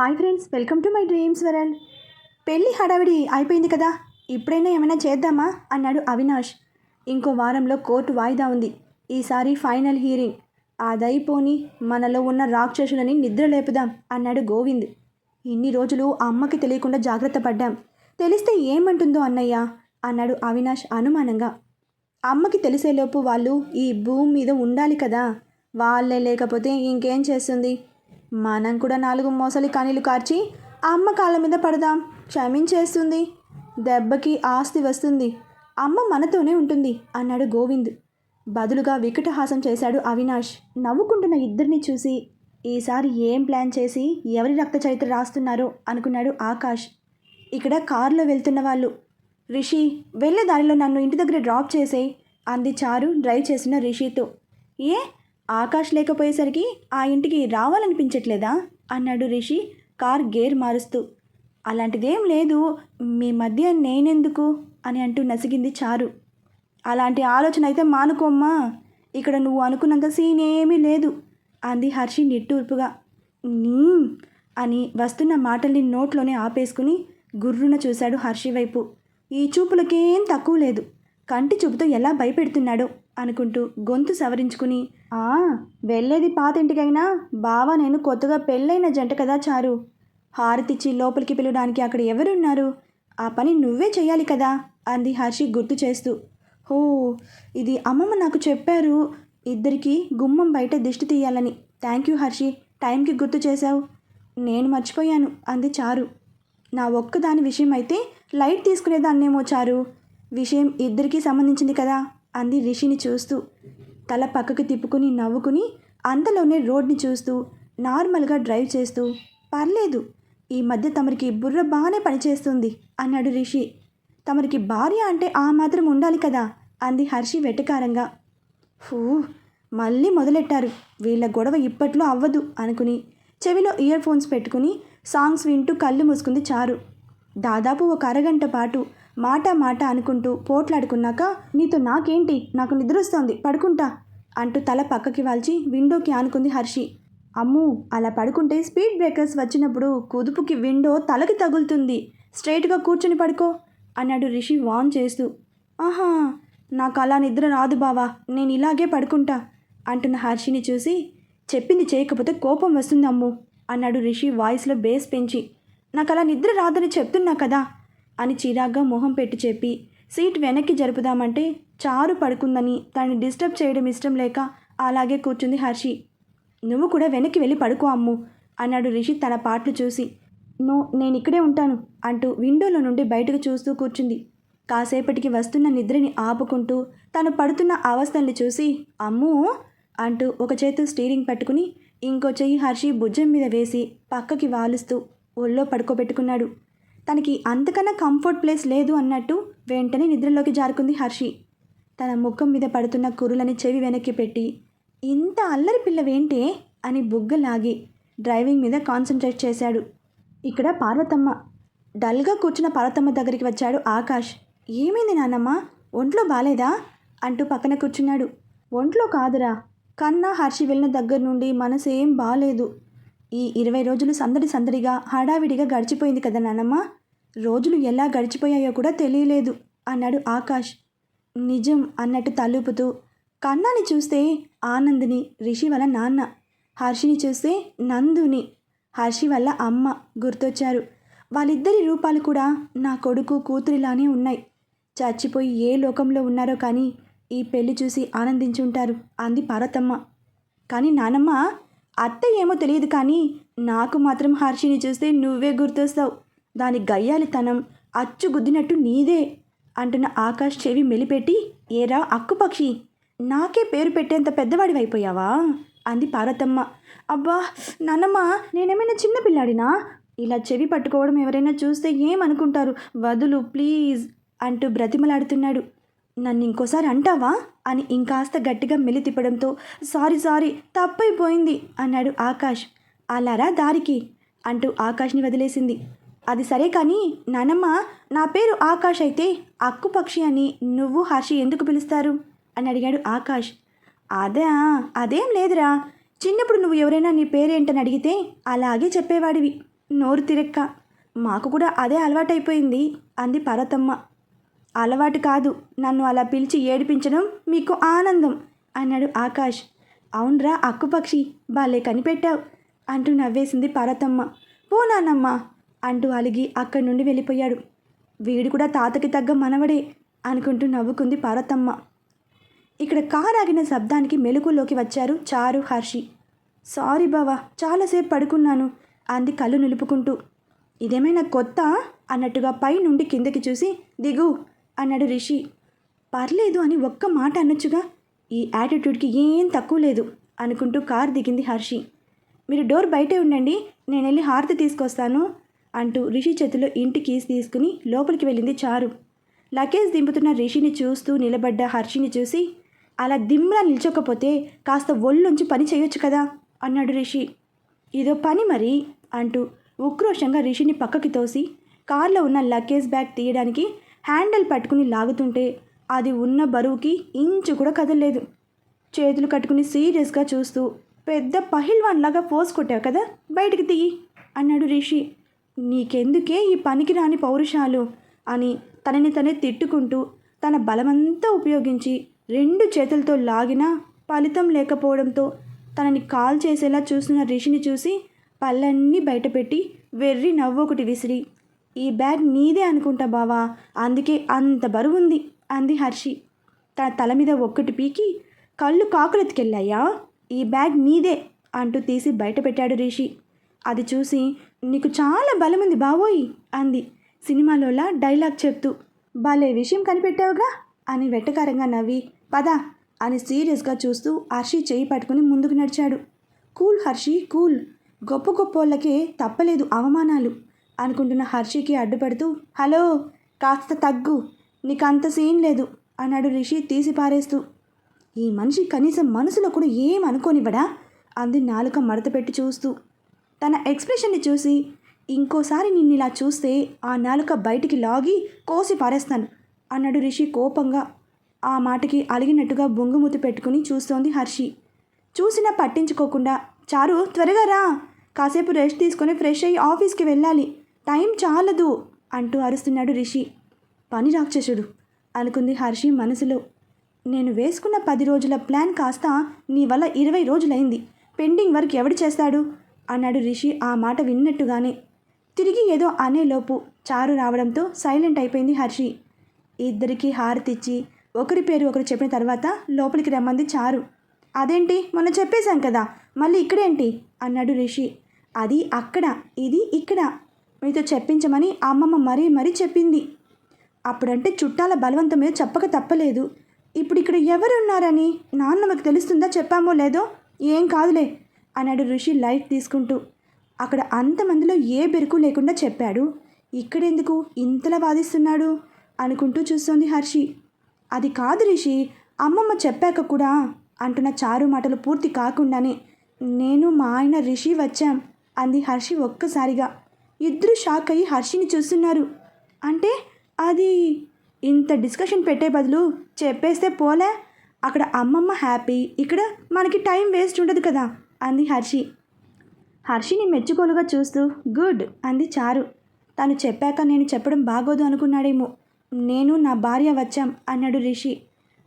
Hi friends welcome to my dreams world. పెళ్ళి హడావిడి అయిపోయింది కదా ఇప్పుడైనా ఏమైనా చేద్దామా? అన్నాడు అవినాష్. ఇంకో వారంలో కోర్టు వాయిదా ఉంది. ఈసారి ఫైనల్ హీరింగ్. అదైపోని మనలో ఉన్న రాక్షసులని నిద్ర లేపుదాం అన్నాడు గోవింద్. ఇన్ని రోజులు అమ్మకి తెలియకుండా జాగ్రత్త పడ్డాం. తెలిస్తే ఏమంటుందో అన్నయ్య అన్నాడు అవినాష్ అనుమానంగా. అమ్మకి తెలిసేలోపు వాళ్ళు ఈ భూమి మీద ఉండాలి కదా వాళ్ళే లేకపోతే ఇంకేం చేస్తుంది? మనం కూడా నాలుగు మోసలి కనీలు కార్చి అమ్మ కాళ్ళ మీద పడదాం. క్షమించేస్తుంది. దెబ్బకి ఆస్తి వస్తుంది. అమ్మ మనతోనే ఉంటుంది అన్నాడు గోవింద్. బదులుగా వికటహాసం చేశాడు అవినాష్. నవ్వుకుంటున్న ఇద్దరిని చూసి ఈసారి ఏం ప్లాన్ చేసి ఎవరి రక్త చరిత్ర రాస్తున్నారో? అనుకున్నాడు ఆకాష్. ఇక్కడ కారులో వెళ్తున్న వాళ్ళు. రిషి వెళ్ళే దారిలో నన్ను ఇంటి దగ్గర డ్రాప్ చేసే అంది చారు డ్రైవ్ చేసిన రిషితో. ఏ? ఆకాష్ లేకపోయేసరికి ఆ ఇంటికి రావాలనిపించట్లేదా? అన్నాడు రిషి కార్ గేర్ మారుస్తూ. అలాంటిదేం లేదు మీ మధ్య నేనెందుకు? అని అంటూ నసిగింది చారు. అలాంటి ఆలోచన అయితే మానుకోమ్మా ఇక్కడ నువ్వు అనుకున్నంత సీన్ ఏమీ లేదు అంది హర్షి నిట్టూర్పుగా. నీ? అని వస్తున్న మాటల్ని నోట్లోనే ఆపేసుకుని గుర్రున చూశాడు హర్షి వైపు. ఈ చూపులకేం తక్కువ లేదు కంటి చూపుతో ఎలా భయపెడుతున్నాడో అనుకుంటూ గొంతు సవరించుకుని వెళ్ళేది పాతింటికైనా బావా నేను కొత్తగా పెళ్ళైన జంట కదా చారు. హారతిచ్చి లోపలికి పిలవడానికి అక్కడ ఎవరున్నారు? ఆ పని నువ్వే చేయాలి కదా అంది హర్షి గుర్తు చేస్తూ. హో ఇది అమ్మమ్మ నాకు చెప్పారు. ఇద్దరికి గుమ్మం బయట దిష్టి తీయాలని. థ్యాంక్ యూ హర్షి టైంకి గుర్తు చేశావు. నేను మర్చిపోయాను అంది చారు. నా ఒక్కదాని విషయం అయితే లైట్ తీసుకునేదాన్నేమో చారు. విషయం ఇద్దరికీ సంబంధించింది కదా అంది రిషిని చూస్తూ. తల పక్కకు తిప్పుకుని నవ్వుకుని అంతలోనే రోడ్ని చూస్తూ నార్మల్గా డ్రైవ్ చేస్తూ పర్లేదు ఈ మధ్య తమరికి బుర్ర బాగానే పనిచేస్తుంది అన్నాడు రిషి. తమరికి భార్య అంటే ఆ మాత్రం ఉండాలి కదా అంది హర్షి వెటకారంగా. ఫూ మళ్ళీ మొదలెట్టారు. వీళ్ళ గొడవ ఇప్పట్లో అవ్వదు అనుకుని చెవిలో ఇయర్ ఫోన్స్ పెట్టుకుని సాంగ్స్ వింటూ కళ్ళు మూసుకుంది చారు. దాదాపు ఒక అరగంట పాటు మాట మాట అనుకుంటూ పోట్లాడుకున్నాక నీతో నాకేంటి? నాకు నిద్రొస్తోంది పడుకుంటా అంటూ తల పక్కకి వాల్చి విండోకి ఆనుకుంది హర్షి. అమ్ము అలా పడుకుంటే స్పీడ్ బ్రేకర్స్ వచ్చినప్పుడు కుదుపుకి విండో తలకి తగులుతుంది. స్ట్రైట్గా కూర్చొని పడుకో అన్నాడు రిషి వాన్ చేస్తూ. ఆహా నాకు అలా నిద్ర రాదు బావా నేను ఇలాగే పడుకుంటా అంటున్న హర్షిని చూసి. చెప్పింది చేయకపోతే కోపం వస్తుంది అమ్ము అన్నాడు రిషి వాయిస్లో బేస్ పెంచి. నాకు అలా నిద్ర రాదని చెప్తున్నా కదా అని చిరాగ్గా మొహం పెట్టి చెప్పి సీట్ వెనక్కి జరుపుదామంటే చారు పడుకుందని తనని డిస్టర్బ్ చేయడం ఇష్టం లేక అలాగే కూర్చుంది హర్షి. నువ్వు కూడా వెనక్కి వెళ్ళి పడుకో అమ్ము అన్నాడు రిషి తన పాటలు చూసి. నో నేను ఇక్కడే ఉంటాను అంటూ విండోలో నుండి బయటకు చూస్తూ కూర్చుంది. కాసేపటికి వస్తున్న నిద్రని ఆపుకుంటూ తను పడుతున్న అవస్థల్ని చూసి అమ్ము అంటూ ఒక చేతు స్టీరింగ్ పట్టుకుని ఇంకో చెయ్యి హర్షి భుజం మీద వేసి పక్కకి వాలుస్తూ ఒళ్ళో పడుకోబెట్టుకున్నాడు. తనకి అంతకన్నా కంఫర్ట్ ప్లేస్ లేదు అన్నట్టు వెంటనే నిద్రలోకి జారుకుంది హర్షి. తన ముఖం మీద పడుతున్న కురులని చెవి వెనక్కి పెట్టి ఇంత అల్లరి పిల్లవేంటే? అని బుగ్గలాగి డ్రైవింగ్ మీద కాన్సన్ట్రేట్ చేశాడు. ఇక్కడ పార్వతమ్మ డల్గా కూర్చున్న పార్వతమ్మ దగ్గరికి వచ్చాడు ఆకాష్. ఏమైంది నాన్నమ్మ? ఒంట్లో బాలేదా? అంటూ పక్కన కూర్చున్నాడు. ఒంట్లో కాదురా. కన్నా హర్షి వెళ్ళిన దగ్గర నుండి మనసేం బాలేదు. ఈ ఇరవై రోజులు సందడి సందడిగా హడావిడిగా గడిచిపోయింది కదా నానమ్మ? రోజులు ఎలా గడిచిపోయాయో కూడా తెలియలేదు అన్నాడు ఆకాష్. నిజం అన్నట్టు తలుపుతూ. కన్నాని చూస్తే ఆనందిని రిషి వాళ్ళ నాన్న హర్షిని చూస్తే నందుని హర్షి వాళ్ళ అమ్మ గుర్తొచ్చారు. వాళ్ళిద్దరి రూపాలు కూడా నా కొడుకు కూతురిలానే ఉన్నాయి. చచ్చిపోయి ఏ లోకంలో ఉన్నారో కానీ ఈ పెళ్ళి చూసి ఆనందించుంటారు అంది పార్వతమ్మ. కానీ నానమ్మ అత్త ఏమో తెలియదు కానీ నాకు మాత్రం హర్షిని చూస్తే నువ్వే గుర్తొస్తావు. దాని గయ్యాలితనం అచ్చు గుద్దినట్టు నీదే అంటున్న ఆకాష్ చెవి మెలిపెట్టి ఏరా అక్కుపక్షి నాకే పేరు పెట్టేంత పెద్దవాడివైపోయావా? అంది పార్వతమ్మ. అబ్బా నాన్నమ్మ నేనేమైనా చిన్న పిల్లాడినా? ఇలా చెవి పట్టుకోవడం ఎవరైనా చూస్తే ఏమనుకుంటారు? వదులు ప్లీజ్ అంటూ బ్రతిమలాడుతున్నాడు. నన్ను ఇంకోసారి అంటావా? అని ఇంకాస్త గట్టిగా మెలి తిప్పడంతో సారీ సారీ తప్పైపోయింది అన్నాడు ఆకాష్. అలారా దారికి అంటూ ఆకాష్ని వదిలేసింది. అది సరే కానీ నానమ్మ నా పేరు ఆకాష్ అయితే అక్కుపక్షి అని నువ్వు హర్షి ఎందుకు పిలుస్తారు? అని అడిగాడు ఆకాష్. అదే అదేం లేదురా. చిన్నప్పుడు నువ్వు ఎవరైనా నీ పేరేంటని అడిగితే అలాగే చెప్పేవాడివి. నోరు తిరక్క. మాకు కూడా అదే అలవాటైపోయింది అంది పర్వతమ్మ అలవాటు కాదు. నన్ను అలా పిలిచి ఏడిపించడం మీకు ఆనందం అన్నాడు ఆకాష్. అవునరా అక్కుపక్షి బాలే కనిపెట్టావు అంటూ నవ్వేసింది పార్వతమ్మ పోనానమ్మ అంటూ అలిగి అక్కడి నుండి వెళ్ళిపోయాడు. వీడు కూడా తాతకి తగ్గ మనవడే అనుకుంటూ నవ్వుకుంది పార్వతమ్మ ఇక్కడ కారు ఆగిన శబ్దానికి మెలకులోకి వచ్చారు చారు హర్షి. సారీ బావా చాలాసేపు పడుకున్నాను అంది కళ్ళు నిలుపుకుంటూ. ఇదేమైనా కొత్త? అన్నట్టుగా పై నుండి కిందకి చూసి దిగు అన్నాడు రిషి. పర్లేదు అని ఒక్క మాట అనొచ్చుగా ఈ యాటిట్యూడ్కి ఏం తక్కువ లేదు అనుకుంటూ కార్ దిగింది హర్షి. మీరు డోర్ బయటే ఉండండి నేను వెళ్ళి హారతి తీసుకొస్తాను అంటూ రిషి చేతిలో ఇంటి కీస్ తీసుకుని లోపలికి వెళ్ళింది చారు. లగేజ్ దింపుతున్న రిషిని చూస్తూ నిలబడ్డ హర్షిని చూసి అలా దిమ్రా నిల్చోకపోతే కాస్త ఒళ్ళుంచి పని చేయొచ్చు కదా అన్నాడు రిషి. ఇదో పని మరి అంటూ ఉక్రోషంగా రిషిని పక్కకి తోసి కార్లో ఉన్న లగేజ్ బ్యాగ్ తీయడానికి హ్యాండిల్ పట్టుకుని లాగుతుంటే అది ఉన్న బరువుకి ఇంచు కూడా కదలలేదు. చేతులు కట్టుకుని సీరియస్గా చూస్తూ పెద్ద పహిల్వాన్ లాగా పోస్ కొట్టావు కదా బయటికి దిగి అన్నాడు రిషి. నీకెందుకే ఈ పనికిరాని పౌరుషాలు? అని తనని తనే తిట్టుకుంటూ తన బలమంతా ఉపయోగించి రెండు చేతులతో లాగినా ఫలితం లేకపోవడంతో తనని కాల్ చేసేలా చూస్తున్న రిషిని చూసి పళ్ళన్నీ బయటపెట్టి వెర్రి నవ్వు ఒకటి విసిరి ఈ బ్యాగ్ నీదే అనుకుంటా బావా. అందుకే అంత బరువుంది అంది హర్షి. తన తల మీద ఒక్కటి పీకి కళ్ళు కాకులెత్తికెళ్ళాయా? ఈ బ్యాగ్ నీదే అంటూ తీసి బయట పెట్టాడు రిషి. అది చూసి నీకు చాలా బలముంది బావోయ్ అంది. సినిమాలోలా డైలాగ్ చెప్తూ భలే విషయం కనిపెట్టావుగా అని వెట్టకారంగా నవ్వి పద అని సీరియస్గా చూస్తూ హర్షి చేయి పట్టుకుని ముందుకు నడిచాడు. Cool Harshi cool. గొప్ప గొప్పోళ్ళకే తప్పలేదు అవమానాలు. అనుకుంటున్న హర్షికి అడ్డుపడుతూ హలో కాస్త తగ్గు నీకంత సీన్ లేదు అన్నాడు రిషి తీసి పారేస్తూ. ఈ మనిషి కనీసం మనసులో కూడా ఏం అనుకోనివ్వడా? అంది నాలుక మడత పెట్టి చూస్తూ. తన ఎక్స్ప్రెషన్ని చూసి ఇంకోసారి నిన్ను ఇలా చూస్తే ఆ నాలుక బయటికి లాగి కోసి పారేస్తాను అన్నాడు రిషి కోపంగా. ఆ మాటకి అలిగినట్టుగా బొంగుమూతి పెట్టుకుని చూస్తోంది హర్షి. చూసినా పట్టించుకోకుండా చారు త్వరగా రా కాసేపు రెస్ట్ తీసుకొని ఫ్రెష్ అయ్యి ఆఫీస్కి వెళ్ళాలి టైం చాలదు అంటూ అరుస్తున్నాడు రిషి. పని రాక్షసుడు అనుకుంది హర్షి మనసులో. నేను వేసుకున్న పది రోజుల ప్లాన్ కాస్త నీ వల్ల ఇరవై రోజులైంది. పెండింగ్ వర్క్ ఎవడు చేస్తాడు? అన్నాడు రిషి ఆ మాట విన్నట్టుగానే. తిరిగి ఏదో అనేలోపు చారు రావడంతో సైలెంట్ అయిపోయింది హర్షి. ఇద్దరికి హారతిచ్చి ఒకరి పేరు ఒకరు చెప్పిన తర్వాత లోపలికి రమ్మంది చారు. అదేంటి? మొన్న చెప్పేశాం కదా మళ్ళీ ఇక్కడేంటి? అన్నాడు రిషి. అది అక్కడ ఇది ఇక్కడ మీతో చెప్పించమని అమ్మమ్మ మరీ మరీ చెప్పింది. అప్పుడంటే చుట్టాల బలవంతం మీద చెప్పక తప్పలేదు. ఇప్పుడు ఇక్కడ ఎవరు ఉన్నారని నాన్నమ్మకి తెలుస్తుందా చెప్పామో లేదో? ఏం కాదులే అన్నాడు ఋషి లైట్ తీసుకుంటూ. అక్కడ అంతమందిలో ఏ బెరుకు లేకుండా చెప్పాడు. ఇక్కడెందుకు ఇంతలా వాదిస్తున్నాడు అనుకుంటూ చూస్తోంది హర్షి. అది కాదు రిషి అమ్మమ్మ చెప్పాక కూడా అంటున్న చారు మాటలు పూర్తి కాకుండానే నేను మా ఆయన రిషి వచ్చాం అంది హర్షి ఒక్కసారిగా. ఇద్దరు షాక్ అయ్యి హర్షిని చూస్తున్నారు. అంటే అది ఇంత డిస్కషన్ పెట్టే బదులు చెప్పేస్తే పోలే? అక్కడ అమ్మమ్మ హ్యాపీ ఇక్కడ మనకి టైం వేస్ట్ ఉండదు కదా? అంది హర్షి. హర్షిని మెచ్చుకోలుగా చూస్తూ గుడ్ అంది చారు. తను చెప్పాక నేను చెప్పడం బాగోదు అనుకున్నాడేమో. నేను నా భార్య వచ్చాం అన్నాడు రిషి.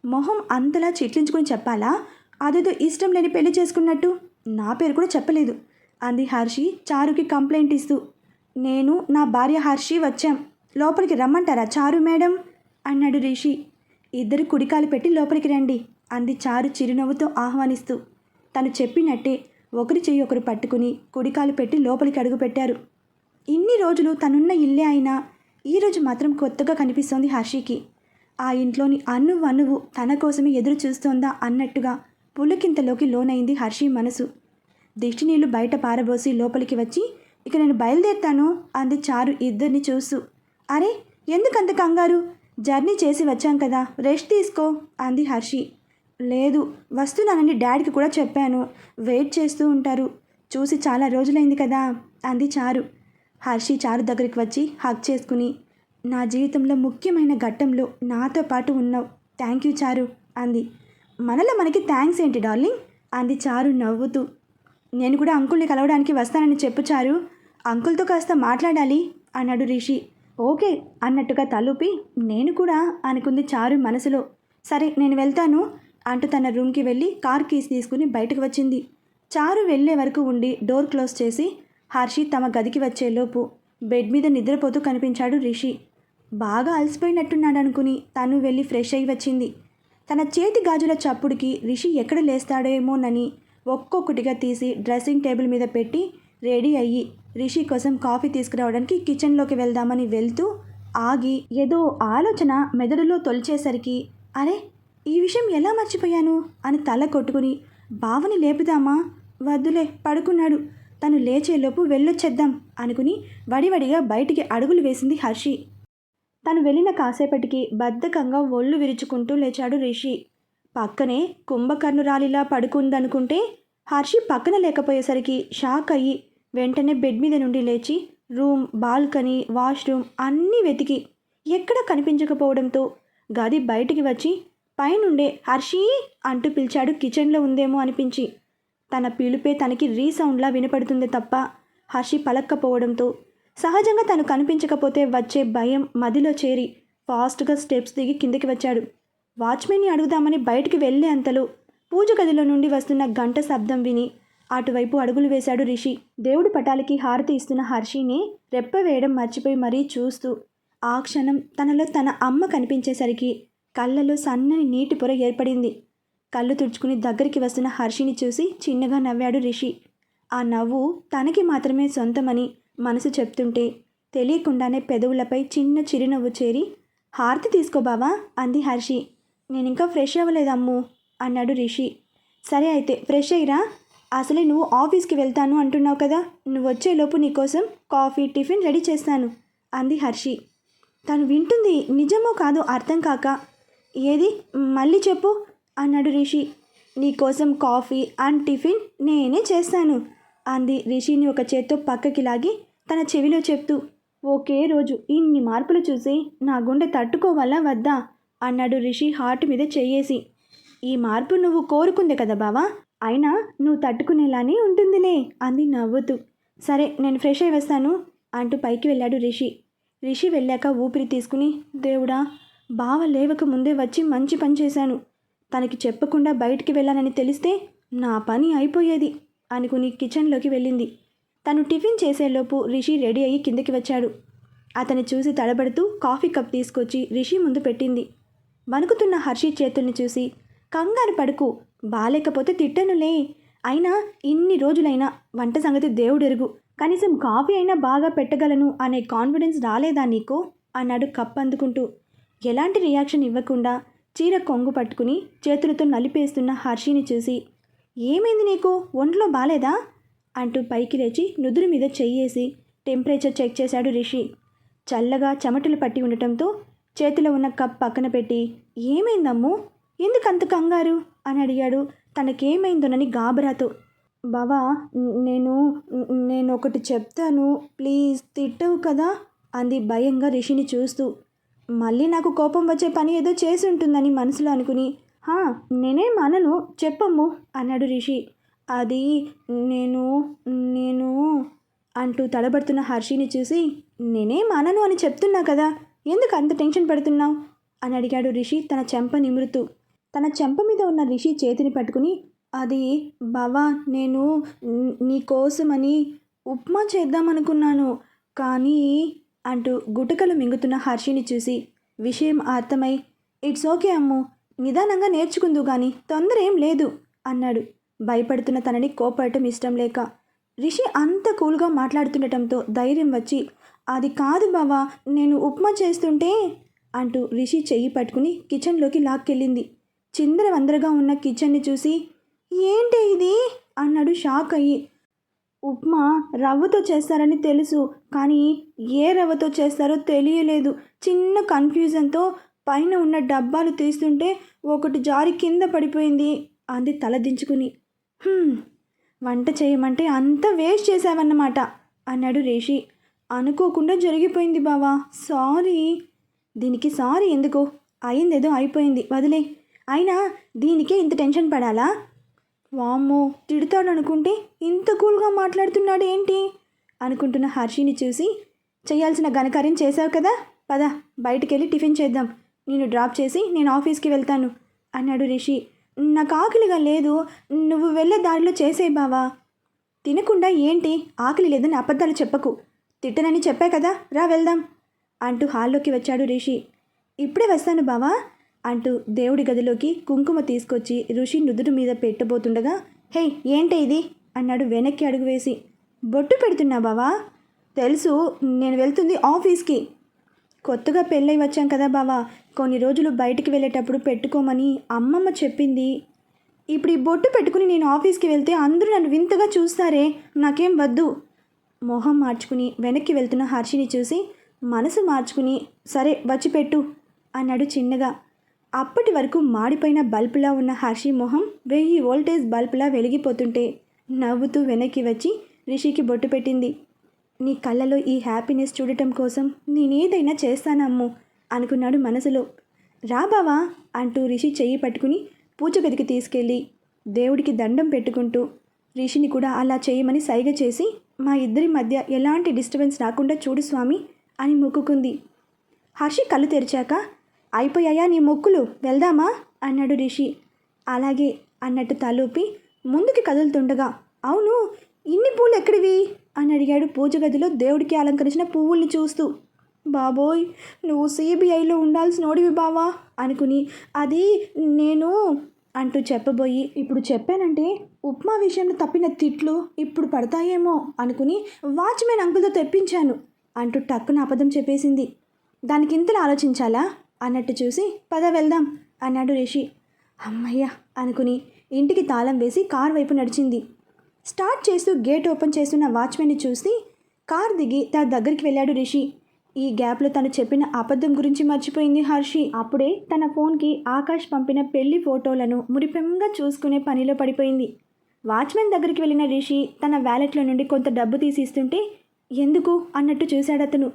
మొహం అంతలా చిట్లించుకుని చెప్పాలా? అదేదో ఇష్టం లేని పెళ్ళి చేసుకున్నట్టు? నా పేరు కూడా చెప్పలేదు అంది హర్షి చారుకి కంప్లైంట్ ఇస్తూ. నేను నా భార్య హర్షి వచ్చాం. లోపలికి రమ్మంటారా? చారు మేడం! అన్నాడు రిషి. ఇద్దరు కుడికాలు పెట్టి లోపలికి రండి! అంది చారు చిరునవ్వుతో ఆహ్వానిస్తూ. తను చెప్పినట్టే ఒకరి చెయ్యి ఒకరు పట్టుకుని కుడికాలు పెట్టి లోపలికి అడుగుపెట్టారు ఇన్ని రోజులు తనున్న ఇల్లే అయినా ఈరోజు మాత్రం కొత్తగా కనిపిస్తోంది హర్షికి. ఆ ఇంట్లోని అణువు అణువు తన కోసమే ఎదురు చూస్తోందా అన్నట్టుగా పులకింతలోకి లోనైంది హర్షి మనసు. దిష్టి నీళ్ళు బయట పారబోసి లోపలికి వచ్చి ఇక నేను బయలుదేరుతాను అంది చారు ఇద్దరిని చూస్తూ. అరే ఎందుకంత కంగారు? జర్నీ చేసి వచ్చాం కదా రెస్ట్ తీసుకో అంది హర్షి. లేదు వస్తున్నానని డాడీకి కూడా చెప్పాను. వెయిట్ చేస్తూ ఉంటారు. చూసి చాలా రోజులైంది కదా అంది చారు. హర్షి చారు దగ్గరికి వచ్చి హక్ చేసుకుని నా జీవితంలో ముఖ్యమైన ఘట్టంలో నాతో పాటు ఉన్నావు. థ్యాంక్ యూ చారు అంది. మనలో మనకి థ్యాంక్స్ ఏంటి డార్లింగ్? అంది చారు నవ్వుతూ. నేను కూడా అంకుల్ని కలవడానికి వస్తానని చెప్పు చారు అంకుల్తో కాస్త మాట్లాడాలి అన్నాడు రిషి. ఓకే అన్నట్టుగా తలూపి నేను కూడా అనుకుంది చారు మనసులో. సరే నేను వెళ్తాను అంటూ తన రూమ్కి వెళ్ళి కార్ కీస్ తీసుకుని బయటకు వచ్చింది. చారు వెళ్ళే వరకు ఉండి డోర్ క్లోజ్ చేసి హర్షి తమ గదికి వచ్చేలోపు బెడ్ మీద నిద్రపోతూ కనిపించాడు రిషి. బాగా అలసిపోయినట్టున్నాడు అనుకుని తను వెళ్ళి ఫ్రెష్ అయి వచ్చింది. తన చేతి గాజుల చప్పుడుకి రిషి ఎక్కడ లేస్తాడేమోనని ఒక్కొక్కటిగా తీసి డ్రెస్సింగ్ టేబుల్ మీద పెట్టి రెడీ అయ్యి రిషి కోసం కాఫీ తీసుకురావడానికి కిచెన్లోకి వెళ్దామని వెళ్తూ ఆగి ఏదో ఆలోచన మెదడులో తొలిచేసరికి అరే ఈ విషయం ఎలా మర్చిపోయాను? అని తల కొట్టుకుని బావని లేపుదామా? వద్దులే పడుకున్నాడు. తను లేచేలోపు వెళ్ళొచ్చేద్దాం అనుకుని వడివడిగా బయటికి అడుగులు వేసింది హర్షి. తను వెళ్ళిన కాసేపటికి బద్ధకంగా ఒళ్ళు విరుచుకుంటూ లేచాడు రిషి. పక్కనే కుంభకర్ణురాలిలా పడుకుందనుకుంటే హర్షి పక్కన లేకపోయేసరికి షాక్ అయ్యి వెంటనే బెడ్ మీద నుండి లేచి రూమ్ బాల్కనీ వాష్రూమ్ అన్నీ వెతికి. ఎక్కడ కనిపించకపోవడంతో గది బయటికి వచ్చి పైనుండే హర్షి అంటూ పిలిచాడు కిచెన్లో ఉందేమో అనిపించి. తన పిలుపే తనకి రీసౌండ్లా వినపడుతుంది తప్ప హర్షి పలక్కపోవడంతో సహజంగా తను కనిపించకపోతే వచ్చే భయం మదిలో చేరి ఫాస్ట్గా స్టెప్స్ దిగి కిందికి వచ్చాడు. వాచ్మెన్ని అడుగుదామని బయటికి వెళ్ళే అంతలో పూజ గదిలో నుండి వస్తున్న గంట శబ్దం విని అటువైపు అడుగులు వేశాడు రిషి. దేవుడి పటాలకి హారతి ఇస్తున్న హర్షిని రెప్ప వేయడం మర్చిపోయి మరీ చూస్తూ ఆ క్షణం తనలో తన అమ్మ కనిపించేసరికి కళ్ళలో సన్నని నీటి పొర ఏర్పడింది. కళ్ళు తుడుచుకుని దగ్గరికి వస్తున్న హర్షిని చూసి చిన్నగా నవ్వాడు రిషి. ఆ నవ్వు తనకి మాత్రమే సొంతమని మనసు చెప్తుంటే తెలియకుండానే పెదవులపై చిన్న చిరునవ్వు చేరి హారతి తీసుకో బావా అంది హర్షి. నేను ఇంకా ఫ్రెష్ అవ్వలేదమ్ము అన్నాడు రిషి. సరే అయితే ఫ్రెష్ అయ్యిరా. అసలే నువ్వు ఆఫీస్కి వెళ్తాను అంటున్నావు కదా? నువ్వు వచ్చేలోపు నీకోసం కాఫీ టిఫిన్ రెడీ చేస్తాను అంది హర్షి. తను వింటుంది నిజమో కాదో అర్థం కాక. ఏది? మళ్ళీ చెప్పు అన్నాడు రిషి. నీకోసం కాఫీ అండ్ టిఫిన్ నేనే చేస్తాను అంది రిషిని ఒక చేత్తో పక్కకి లాగి తన చెవిలో చెప్తూ. ఒకే రోజు ఇన్ని మార్పులు చూసి నా గుండె తట్టుకోవాలా వద్దా? అన్నాడు రిషి హార్ట్ మీద చెయ్యేసి. ఈ మార్పు నువ్వు కోరుకుంది కదా బావా? అయినా నువ్వు తట్టుకునేలానే ఉంటుందిలే అంది నవ్వుతూ. సరే నేను ఫ్రెష్ అయి వస్తాను అంటూ పైకి వెళ్ళాడు రిషి. రిషి వెళ్ళాక ఊపిరి తీసుకుని దేవుడా బావ లేవక ముందే వచ్చి మంచి పని చేశాను. తనకి చెప్పకుండా బయటికి వెళ్ళానని తెలిస్తే నా పని అయిపోయేది అనుకుని కిచెన్లోకి వెళ్ళింది. తను టిఫిన్ చేసేలోపు రిషి రెడీ అయ్యి కిందకి వచ్చాడు. అతన్ని చూసి తడబడుతూ కాఫీ కప్ తీసుకొచ్చి రిషి ముందు పెట్టింది. వణుకుతున్న హర్షి చేతుల్ని చూసి కంగారు పడుకు బాలేకపోతే తిట్టనులే. అయినా ఇన్ని రోజులైనా వంట సంగతి దేవుడెరుగు. కనీసం కాఫీ అయినా బాగా పెట్టగలను అనే కాన్ఫిడెన్స్ రాలేదా నీకు? అన్నాడు కప్ అందుకుంటూ. ఎలాంటి రియాక్షన్ ఇవ్వకుండా చీర కొంగు పట్టుకుని చేతులతో నలిపేస్తున్న హర్షిని చూసి ఏమైంది నీకు? ఒంట్లో బాలేదా? అంటూ పైకి లేచి నుదురు మీద చెయ్యేసి టెంపరేచర్ చెక్ చేశాడు రిషి. చల్లగా చెమటలు పట్టి ఉండటంతో చేతిలో ఉన్న కప్ పక్కన పెట్టి ఏమైందమ్ము? ఎందుకంత కంగారు? అని అడిగాడు. తనకేమైందోనని గాబరాతో బావా నేను నేను ఒకటి చెప్తాను. ప్లీజ్ తిట్టవు కదా? అంది భయంగా రిషిని చూస్తూ. మళ్ళీ నాకు కోపం వచ్చే పని ఏదో చేసి ఉంటుందని మనసులో అనుకుని. హా నేనేం అనను? చెప్పమ్ము అన్నాడు రిషి. అది నేను నేను అంటూ తడబడుతున్న హర్షిని చూసి. నేనేం అనను అని చెప్తున్నా కదా? ఎందుకు అంత టెన్షన్ పడుతున్నావు? అని అడిగాడు రిషి తన చెంప నిమురుతూ. తన చెంప మీద ఉన్న రిషి చేతిని పట్టుకుని అది బావా నేను నీ- కోసమని ఉప్మా చేద్దామనుకున్నాను. కానీ అంటూ గుటకలు మింగుతున్న హర్షిని చూసి విషయం అర్థమై ఇట్స్ ఓకే అమ్ము నిదానంగా నేర్చుకుందు గాని తొందర ఏం లేదు అన్నాడు. భయపడుతున్న తనని కోపడటం ఇష్టం లేక రిషి అంత కూల్గా మాట్లాడుతుండటంతో ధైర్యం వచ్చి అది కాదు బావా నేను ఉప్మా చేస్తుంటే అంటూ రిషి చెయ్యి పట్టుకుని కిచెన్లోకి లాక్కెళ్ళింది. చిందర వందరగా ఉన్న కిచెన్ని చూసి ఏంటి ఇది? అన్నాడు షాక్ అయ్యి. ఉప్మా రవ్వతో చేస్తారని తెలుసు కానీ ఏ రవ్వతో చేస్తారో తెలియలేదు. చిన్న కన్ఫ్యూజన్తో పైన ఉన్న డబ్బాలు తీస్తుంటే ఒకటి జారి కింద పడిపోయింది అంది తలదించుకుని వంట చేయమంటే అంత వేస్ట్ చేశావన్నమాట అన్నాడు రేషి. అనుకోకుండా జరిగిపోయింది బావా సారీ. దీనికి సారీ ఎందుకు? అయిందేదో అయిపోయింది వదిలే. అయినా దీనికే ఇంత టెన్షన్ పడాలా? వామ్మో తిడతాడు అనుకుంటే ఇంత కూల్గా మాట్లాడుతున్నాడు ఏంటి? అనుకుంటున్న హర్షిని చూసి చేయాల్సిన ఘనకార్యం చేశావు కదా పద బయటికి వెళ్ళి టిఫిన్ చేద్దాం. నేను డ్రాప్ చేసి నేను ఆఫీస్కి వెళ్తాను అన్నాడు రిషి. నాకు ఆకలిగా లేదు నువ్వు వెళ్ళే దారిలో చేసే బావా. తినకుండా ఏంటి? ఆకలి లేదని అబద్ధాలు చెప్పకు. తిట్టనని చెప్పా కదా రా వెళ్దాం అంటూ హాల్లోకి వచ్చాడు రిషి. ఇప్పుడే వస్తాను బావా. అంటూ దేవుడి గదిలోకి కుంకుమ తీసుకొచ్చి ఋషి నుదురు మీద పెట్టబోతుండగా హే ఏంటి ఇది? అన్నాడు వెనక్కి అడుగు వేసి. బొట్టు పెడుతున్నా బావా. తెలుసు నేను వెళ్తుంది ఆఫీస్కి. కొత్తగా పెళ్ళై వచ్చాం కదా బావా. కొన్ని రోజులు బయటికి వెళ్ళేటప్పుడు పెట్టుకోమని అమ్మమ్మ చెప్పింది. ఇప్పుడు ఈ బొట్టు పెట్టుకుని నేను ఆఫీస్కి వెళ్తే అందరూ నన్ను వింతగా చూస్తారే. నాకేం వద్దు. మొహం మార్చుకుని వెనక్కి వెళ్తున్న హర్షిని చూసి మనసు మార్చుకుని సరే వచ్చి పెట్టు అన్నాడు చిన్నగా. అప్పటి వరకు మాడిపోయిన బల్బులా ఉన్న హర్షి మొహం వెయ్యి వోల్టేజ్ బల్బులా వెలిగిపోతుంటే నవ్వుతూ వెనక్కి వచ్చి రిషికి బొట్టు పెట్టింది. నీ కళ్ళలో ఈ హ్యాపీనెస్ చూడటం కోసం నేనేదైనా చేస్తానమ్ము అనుకున్నాడు మనసులో. రా బావా అంటూ రిషి చెయ్యి పట్టుకుని పూజ గదికి తీసుకెళ్ళి దేవుడికి దండం పెట్టుకుంటూ రిషిని కూడా అలా చేయమని సైగ చేసి మా ఇద్దరి మధ్య ఎలాంటి డిస్టర్బెన్స్ రాకుండా చూడు స్వామి అని మొక్కుకుంది. హర్షి కళ్ళు తెరిచాక అయిపోయాయా నీ మొక్కులు? వెళ్దామా? అన్నాడు రిషి. అలాగే అన్నట్టు తలూపి ముందుకి కదులుతుండగా అవును ఇన్ని పూలు ఎక్కడివి? అని అడిగాడు పూజ గదిలో దేవుడికి అలంకరించిన పువ్వుల్ని చూస్తూ. బాబోయ్ నువ్వు సిబిఐలో ఉండాల్సినోడివి బావా? అనుకుని అది నేను అంటూ చెప్పబోయి ఇప్పుడు చెప్పానంటే ఉప్మా విషయంలో తప్పిన తిట్లు ఇప్పుడు పడతాయేమో అనుకుని వాచ్మెన్ అంకుల్తో తెప్పించాను అంటూ టక్కున అబద్ధం చెప్పేసింది. దానికి ఇంతలో ఆలోచించాలా? అన్నట్టు చూసి పద వెళ్దాం అన్నాడు రిషి. అమ్మయ్య అనుకుని ఇంటికి తాళం వేసి కార్ వైపు నడిచింది. స్టార్ట్ చేస్తూ గేట్ ఓపెన్ చేస్తున్న వాచ్మెన్ని చూసి కార్ దిగి తన దగ్గరికి వెళ్ళాడు రిషి. ఈ గ్యాప్లో తను చెప్పిన అబద్ధం గురించి మర్చిపోయింది హర్షి. అప్పుడే తన ఫోన్కి ఆకాష్ పంపిన పెళ్ళి ఫోటోలను మురిపెంగా చూసుకునే పనిలో పడిపోయింది. వాచ్మెన్ దగ్గరికి వెళ్ళిన రిషి తన వ్యాలెట్లో నుండి కొంత డబ్బు తీసి ఇస్తుంటే ఎందుకు? అన్నట్టు చూశాడు అతను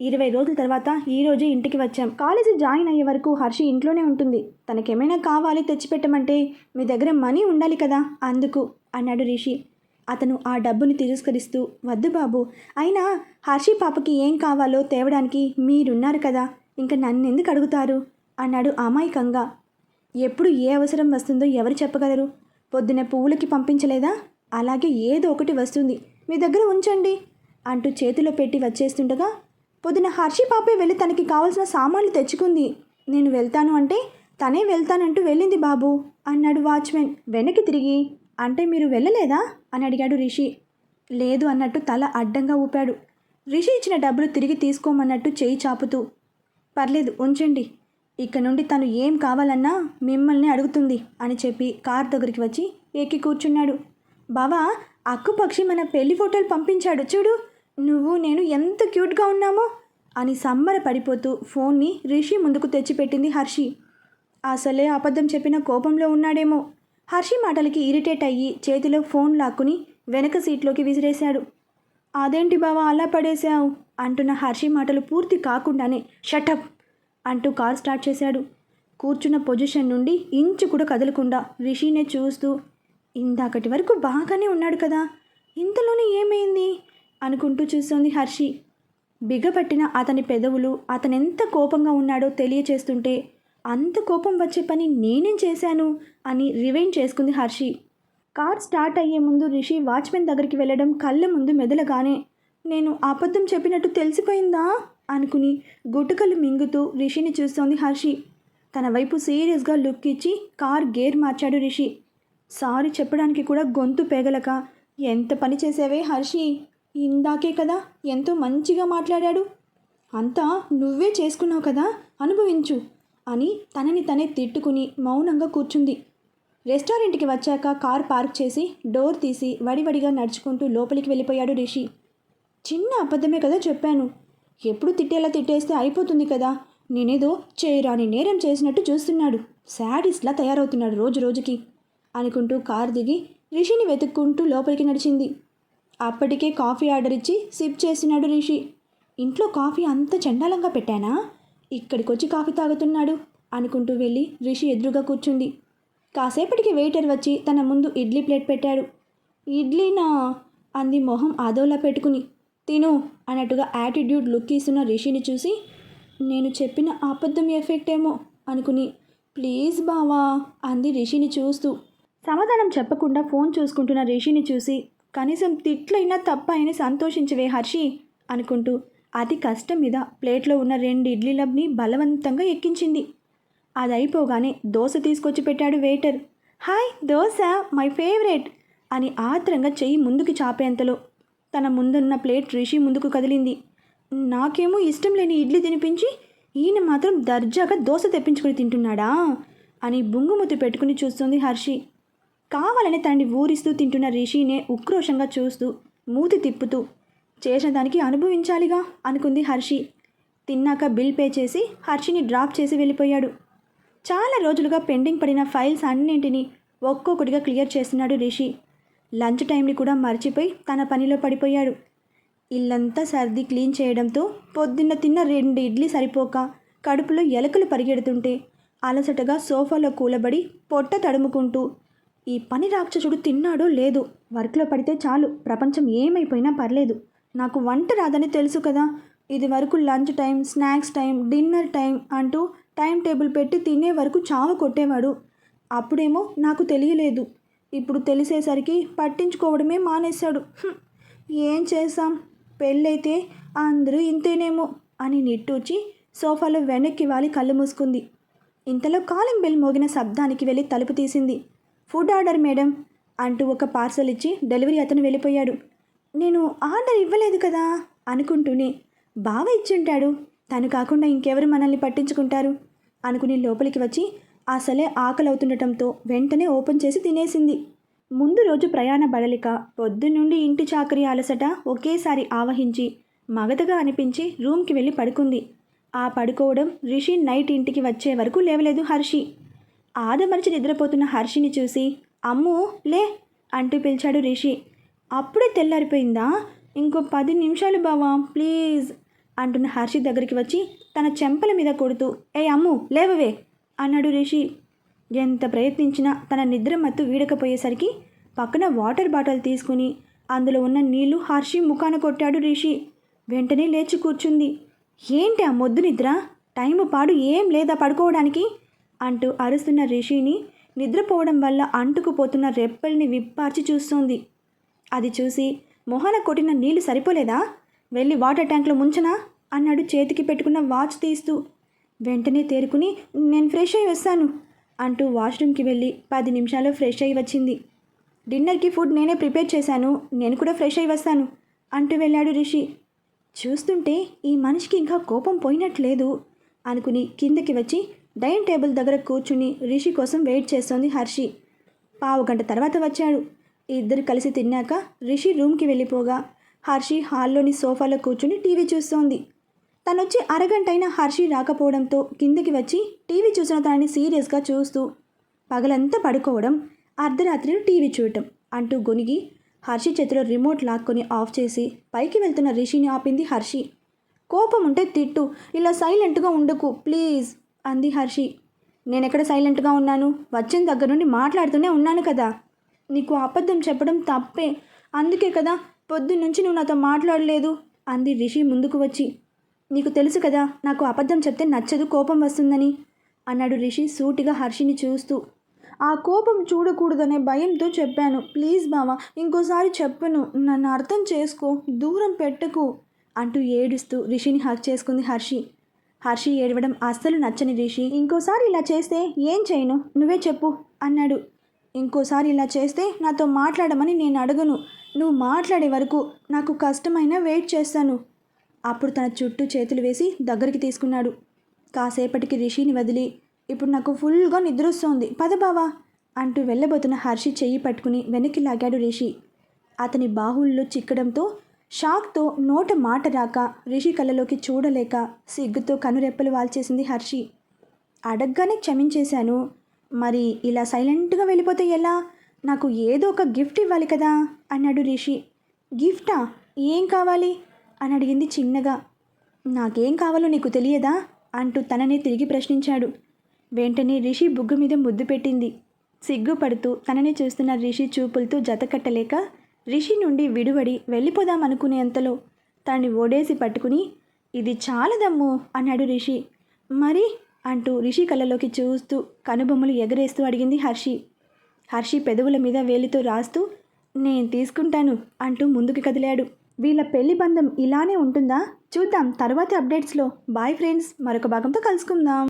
ఇరవై రోజుల తర్వాత ఈ రోజే ఇంటికి వచ్చాం. కాలేజీ జాయిన్ అయ్యే వరకు హర్షి ఇంట్లోనే ఉంటుంది. తనకేమైనా కావాలి తెచ్చిపెట్టమంటే మీ దగ్గర మనీ ఉండాలి కదా? అందుకు అన్నాడు రిషి. అతను ఆ డబ్బుని తిరస్కరిస్తూ వద్దు బాబు అయినా హర్షి పాపకి ఏం కావాలో తేవడానికి మీరున్నారు కదా? ఇంకా నన్ను ఎందుకు అడుగుతారు? అన్నాడు అమాయకంగా. ఎప్పుడు ఏ అవసరం వస్తుందో ఎవరు చెప్పగలరు? పొద్దున పువ్వులకి పంపించలేదా? అలాగే ఏదో ఒకటి వస్తుంది. మీ దగ్గర ఉంచండి అంటూ చేతిలో పెట్టి వచ్చేస్తుండగా పొద్దున హర్షి పాపే వెళ్ళి తనకి కావాల్సిన సామాన్లు తెచ్చుకుంది. నేను వెళ్తాను అంటే తనే వెళ్తానంటూ వెళ్ళింది బాబు అన్నాడు వాచ్మెన్. వెనక్కి తిరిగి అంటే మీరు వెళ్ళలేదా? అని అడిగాడు రిషి. లేదు అన్నట్టు తల అడ్డంగా ఊపాడు. రిషి ఇచ్చిన డబ్బులు తిరిగి తీసుకోమన్నట్టు చేయి చాపుతూ పర్లేదు ఉంచండి. ఇక నుండి తను ఏం కావాలన్నా మిమ్మల్ని అడుగుతుంది అని చెప్పి కార్ దగ్గరికి వచ్చి ఎక్కి కూర్చున్నాడు. బావా అక్కుపక్షి మన పెళ్ళి ఫోటోలు పంపించాడు. చూడు నువ్వు నేను ఎంత క్యూట్గా ఉన్నామో అని సంబర పడిపోతూ ఫోన్ని రిషి ముందుకు తెచ్చిపెట్టింది హర్షి. అసలే అబద్ధం చెప్పిన కోపంలో ఉన్నాడేమో. హర్షి మాటలకి ఇరిటేట్ అయ్యి చేతిలో ఫోన్ లాక్కుని వెనక సీట్లోకి విసిరేశాడు. అదేంటి బావా అలా పడేశావు? అంటున్న హర్షి మాటలు పూర్తి కాకుండానే షటప్ అంటూ కార్ స్టార్ట్ చేశాడు. కూర్చున్న పొజిషన్ నుండి ఇంచు కూడా కదలకుండా రిషినే చూస్తూ ఇందాకటి వరకు బాగానే ఉన్నాడు కదా ఇంతలోనే ఏమైంది? అనుకుంటూ చూస్తోంది హర్షి. బిగపట్టిన అతని పెదవులు అతనెంత కోపంగా ఉన్నాడో తెలియచేస్తుంటే అంత కోపం వచ్చే పని నేనేం చేశాను అని రివైండ్ చేసుకుంది హర్షి. కార్ స్టార్ట్ అయ్యే ముందు రిషి వాచ్మెన్ దగ్గరికి వెళ్ళడం కళ్ళ ముందు మెదలగానే నేను అబద్ధం చెప్పినట్టు తెలిసిపోయిందా? అనుకుని గుటుకలు మింగుతూ రిషిని చూస్తోంది హర్షి. తన వైపు సీరియస్గా లుక్ ఇచ్చి కార్ గేర్ మార్చాడు రిషి. సారీ చెప్పడానికి కూడా గొంతు పేగలక ఎంత పని చేసావే హర్షి? ఇందాకే కదా ఎంతో మంచిగా మాట్లాడాడు. అంతా నువ్వే చేసుకున్నావు కదా అనుభవించు అని తనని తనే తిట్టుకుని మౌనంగా కూర్చుంది. రెస్టారెంట్కి వచ్చాక కార్ పార్క్ చేసి డోర్ తీసి వడివడిగా నడుచుకుంటూ లోపలికి వెళ్ళిపోయాడు రిషి. చిన్న అబద్ధమే కదా చెప్పాను. ఎప్పుడు తిట్టేలా తిట్టేస్తే అయిపోతుంది కదా. నేనేదో చేయరాని నేరం చేసినట్టు చూస్తున్నాడు. శాడీస్లా తయారవుతున్నాడు రోజు రోజుకి అనుకుంటూ కార్ దిగి రిషిని వెతుక్కుంటూ లోపలికి నడిచింది. అప్పటికే కాఫీ ఆర్డర్ ఇచ్చి సిప్ చేసినాడు రిషి. ఇంట్లో కాఫీ అంత చండాలంగా పెట్టానా? ఇక్కడికి వచ్చి కాఫీ తాగుతున్నాడు అనుకుంటూ వెళ్ళి రిషి ఎదురుగా కూర్చుంది. కాసేపటికి వెయిటర్ వచ్చి తన ముందు ఇడ్లీ ప్లేట్ పెట్టాడు. ఇడ్లీనా? అంది మొహం ఆదోలా పెట్టుకుని. తిను అన్నట్టుగా యాటిట్యూడ్ లుక్ ఇస్తున్న రిషిని చూసి నేను చెప్పిన అబద్ధం ఎఫెక్ట్ ఏమో అనుకుని ప్లీజ్ బావా అంది రిషిని చూస్తూ. సమాధానం చెప్పకుండా ఫోన్ చూసుకుంటున్న రిషిని చూసి కనీసం తిట్లైనా తప్ప అని సంతోషించవే హర్షి అనుకుంటూ. అతి కష్టం మీద ప్లేట్లో ఉన్న రెండు ఇడ్లీలబ్ని బలవంతంగా ఎక్కించింది. అది అయిపోగానే దోశ తీసుకొచ్చి పెట్టాడు waiter hi dosa my favourite అని ఆత్రంగా చెయ్యి ముందుకు చాపేంతలో తన ముందున్న ప్లేట్ రిషి ముందుకు కదిలింది. నాకేమో ఇష్టం లేని ఇడ్లీ తినిపించి ఈయన మాత్రం దర్జాగా దోశ తెప్పించుకుని తింటున్నాడా అని బుంగుముతి పెట్టుకుని చూస్తుంది హర్షి. కావాలని తనని ఊరిస్తూ తింటున్న రిషినే ఉక్రోషంగా చూస్తూ మూతి తిప్పుతూ చేసిన దానికి అనుభవించాలిగా? అనుకుంది హర్షి. తిన్నాక బిల్ పే చేసి హర్షిని డ్రాప్ చేసి వెళ్ళిపోయాడు. చాలా రోజులుగా పెండింగ్ పడిన ఫైల్స్ అన్నింటినీ ఒక్కొక్కటిగా క్లియర్ చేస్తున్నాడు రిషి. లంచ్ టైంని కూడా మర్చిపోయి తన పనిలో పడిపోయాడు. ఇల్లంతా సర్ది క్లీన్ చేయడంతో పొద్దున్న తిన్న రెండు ఇడ్లీ సరిపోక కడుపులో ఎలకలు పరిగెడుతుంటే అలసటగా సోఫాలో కూలబడి పొట్ట తడుముకుంటూ ఈ పని రాక్షసుడు తిన్నాడో లేదో వర్క్లో పడితే చాలు. ప్రపంచం ఏమైపోయినా పర్లేదు. నాకు వంట రాదని తెలుసు కదా. ఇది వరకు lunch time snacks time dinner time అంటూ టైం టేబుల్ పెట్టి తినే వరకు చావు కొట్టేవాడు. అప్పుడేమో నాకు తెలియలేదు. ఇప్పుడు తెలిసేసరికి పట్టించుకోవడమే మానేశాడు. ఏం చేసాం పెళ్ళైతే అందరూ ఇంతేనేమో అని నిట్టూచి సోఫాలో వెనక్కి వాలి కళ్ళు మూసుకుంది. ఇంతలో కాలింగ్ బెల్ మోగిన శబ్దానికి వెళ్ళి తలుపు తీసింది. ఫుడ్ ఆర్డర్ మేడం అంటూ ఒక పార్సల్ ఇచ్చి డెలివరీ అతను వెళ్ళిపోయాడు. నేను ఆర్డర్ ఇవ్వలేదు కదా అనుకుంటూనే బావ ఇచ్చుంటాడు. తను కాకుండా ఇంకెవరు మనల్ని పట్టించుకుంటారు? అనుకుని లోపలికి వచ్చి అసలే ఆకలి అవుతుండటంతో వెంటనే ఓపెన్ చేసి తినేసింది. ముందు రోజు ప్రయాణ బడలిక పొద్దున్నుండి ఇంటి చాకరీ అలసట ఒకేసారి ఆవహించి మగతగా అనిపించి రూమ్కి వెళ్ళి పడుకుంది. ఆ పడుకోవడం రిషి నైట్ ఇంటికి వచ్చే వరకు లేవలేదు హర్షి. ఆదమరిచి నిద్రపోతున్న హర్షిని చూసి అమ్ము లే అంటూ పిలిచాడు రిషి. అప్పుడే తెల్లారిపోయిందా? ఇంకో పది నిమిషాలు బావా ప్లీజ్ అంటున్న హర్షి దగ్గరికి వచ్చి తన చెంపల మీద కొడుతూ ఏ అమ్ము లేవవే అన్నాడు రిషి. ఎంత ప్రయత్నించినా తన నిద్ర మత్తు వీడకపోయేసరికి పక్కన వాటర్ బాటిల్ తీసుకుని అందులో ఉన్న నీళ్ళు హర్షి ముఖాన కొట్టాడు రిషి. వెంటనే లేచి కూర్చుంది. ఏంటి ఆ మొద్దు నిద్ర? టైం పాడు ఏం లేదా పడుకోవడానికి? అంటూ అరుస్తున్న రిషిని నిద్రపోవడం వల్ల అంటుకుపోతున్న రెప్పల్ని విప్పార్చి చూస్తోంది. అది చూసి మొహన కొట్టిన నీళ్ళు సరిపోలేదా? వెళ్ళి వాటర్ ట్యాంక్లో ముంచనా? అన్నాడు చేతికి పెట్టుకున్న వాచ్ తీస్తూ. వెంటనే తేరుకుని నేను ఫ్రెష్ అయి వస్తాను అంటూ వాష్రూమ్కి వెళ్ళి పది నిమిషాల్లో ఫ్రెష్ అయి వచ్చింది. డిన్నర్కి ఫుడ్ నేనే ప్రిపేర్ చేశాను నేను కూడా ఫ్రెష్ అయి వస్తాను అంటూ వెళ్ళాడు రిషి. చూస్తుంటే ఈ మనిషికి ఇంకా కోపం పోయినట్లేదు అనుకుని కిందకి వచ్చి డైనింగ్ టేబుల్ దగ్గర కూర్చుని రిషి కోసం వెయిట్ చేస్తోంది హర్షి. పావు గంట తర్వాత వచ్చాడు. ఇద్దరు కలిసి తిన్నాక రిషి రూమ్కి వెళ్ళిపోగా హర్షి హాల్లోని సోఫాలో కూర్చుని టీవీ చూస్తోంది. తనొచ్చి అరగంట అయినా హర్షి రాకపోవడంతో కిందకి వచ్చి టీవీ చూసిన తనని సీరియస్గా చూస్తూ పగలంతా పడుకోవడం అర్ధరాత్రిలో టీవీ చూడటం అంటూ గొనిగి హర్షి చేతిలో రిమోట్ లాక్కొని ఆఫ్ చేసి పైకి వెళ్తున్న రిషిని ఆపింది హర్షి. కోపం ఉంటే తిట్టు ఇలా సైలెంట్గా ఉండకు ప్లీజ్. అంది హర్షి. నేనెక్కడ సైలెంట్గా ఉన్నాను? వచ్చిన దగ్గర నుండి మాట్లాడుతూనే ఉన్నాను కదా. నీకు అబద్ధం చెప్పడం తప్పే. అందుకే కదా పొద్దున్నుంచి నువ్వు నాతో మాట్లాడలేదు అంది రిషి ముందుకు వచ్చి. నీకు తెలుసు కదా నాకు అబద్ధం చెప్తే నచ్చదు కోపం వస్తుందని అన్నాడు రిషి సూటిగా హర్షిని చూస్తూ. ఆ కోపం చూడకూడదనే భయంతో చెప్పాను. ప్లీజ్ బావా ఇంకోసారి చెప్పను. నన్ను అర్థం చేసుకో దూరం పెట్టకు అంటూ ఏడుస్తూ రిషిని హక్ చేసుకుంది హర్షి. హర్షి ఏడవడం అస్సలు నచ్చని రిషి ఇంకోసారి ఇలా చేస్తే ఏం చేయను? నువ్వే చెప్పు అన్నాడు. ఇంకోసారి ఇలా చేస్తే నాతో మాట్లాడమని నేను అడగను. నువ్వు మాట్లాడే వరకు నాకు కష్టమైనా వెయిట్ చేస్తాను అప్పుడు తన చుట్టూ చేతులు వేసి దగ్గరికి తీసుకున్నాడు. కాసేపటికి రిషిని వదిలి ఇప్పుడు నాకు ఫుల్గా నిద్రొస్తోంది. పద బావా అంటూ వెళ్ళబోతున్న హర్షి చెయ్యి పట్టుకుని వెనక్కి లాగాడు రిషి. అతని బాహుల్లో చిక్కడంతో షాక్తో నోట మాట రాక రిషి కళ్ళలోకి చూడలేక సిగ్గుతో కనురెప్పలు వాల్చేసింది హర్షి. అడగ్గానే క్షమించేశాను. మరి ఇలా సైలెంట్గా వెళ్ళిపోతే ఎలా? నాకు ఏదో ఒక గిఫ్ట్ ఇవ్వాలి కదా? అన్నాడు రిషి. గిఫ్టా? ఏం కావాలి? అని అడిగింది చిన్నగా. నాకేం కావాలో నీకు తెలియదా? అంటూ తననే తిరిగి ప్రశ్నించాడు. వెంటనే రిషి బుగ్గు మీద ముద్దు పెట్టింది. సిగ్గుపడుతూ తనని చూస్తున్న రిషి చూపులతో జతకట్టలేక రిషి నుండి విడివడి వెళ్ళిపోదాం అనుకునేంతలో తనని ఓడేసి పట్టుకుని ఇది చాలదమ్ము అన్నాడు రిషి. మరి అంటూ రిషి కళ్ళలోకి చూస్తూ కనుబొమ్మలు ఎగరేస్తూ అడిగింది హర్షి. హర్షి పెదవుల మీద వేలితో రాస్తూ నేను తీసుకుంటాను అంటూ ముందుకు కదిలాడు. వీళ్ళ పెళ్ళి బంధం ఇలానే ఉంటుందా? చూద్దాం తర్వాతి అప్డేట్స్లో. బాయ్ ఫ్రెండ్స్ మరొక భాగంతో కలుసుకుందాం.